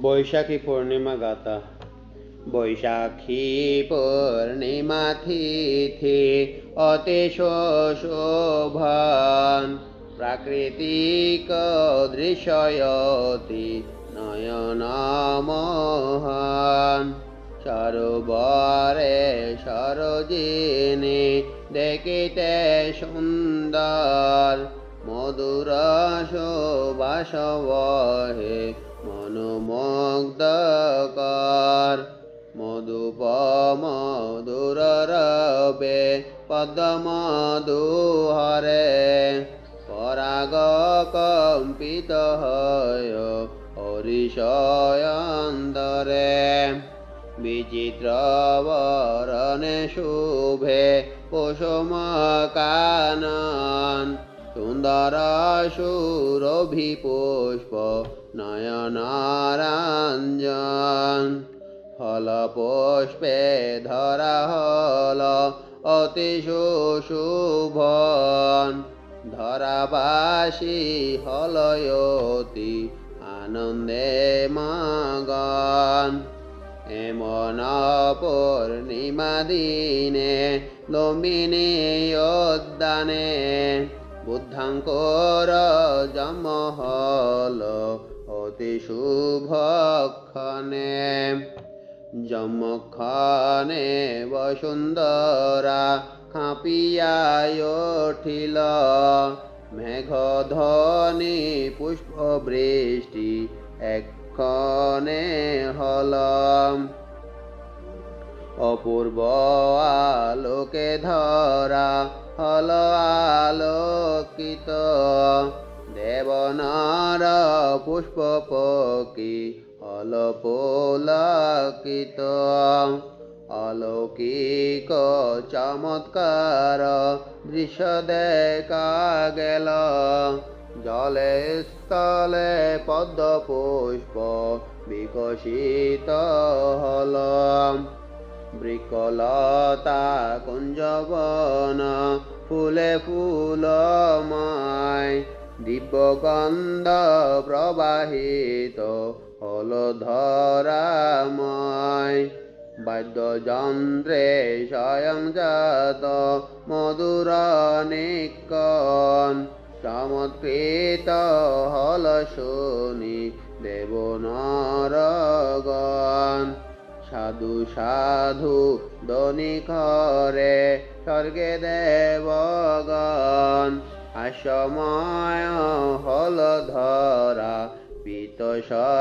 বৈশাখী পূর্ণিমা গাতা বৈশাখী পূর্ণিমা তিথি অতি শোভান। প্রাকৃতিক দৃশ্যয়তি নয়নমোহন সরোবরে সরজিনী দেখিতে সুন্দর। মধুর সুবাস বহে মনোমুগ্ধকর। মধুপ মধুর রবে পদ্ম দুহরে পরাগ কম্পিত হয় হরিষয়ন্দরে বিচিত্র বরণে শুভে কুসুম কানন সুন্দর সুরভি পুষ্প নয়নারঞ্জন হল পুষ্পে ধরা হল অতি সুশুভন। ধরাবাসী হলয়তি আনন্দে মগন। এমন পূর্ণিমা দিনে লম্বিনী উদ্যানে বুদ্ধাঙ্কর জন্ম হল অতি শুভক্ষণে। যমক্ষণে বসুন্ধরা খাপিয়ায় উঠিল। পুষ্প বৃষ্টি এক্ষণে হল। অপূর্ব আলোকে ধরা হল আলোকিত। দেবনার পুষ্প পকি হল পুলকিত। অলৌকিক চমৎকার দৃশ্য দেখা গেল। জলে স্থলে পদ্ম পুষ্প বিকশিত হল। বৃকলতা কুঞ্জবন ফুলে ফুলময়, দিব্যগন্ধ প্রবাহিত হল ধরাময়। বাদ্যযন্ত্রে স্বয়ংজাত মধুর নিকন, চমৎকৃত হল শুনি দেব নরগণ সাধু সাধু দনি করে স্বর্গে দেবগণ। আসময় হল ধরা পিত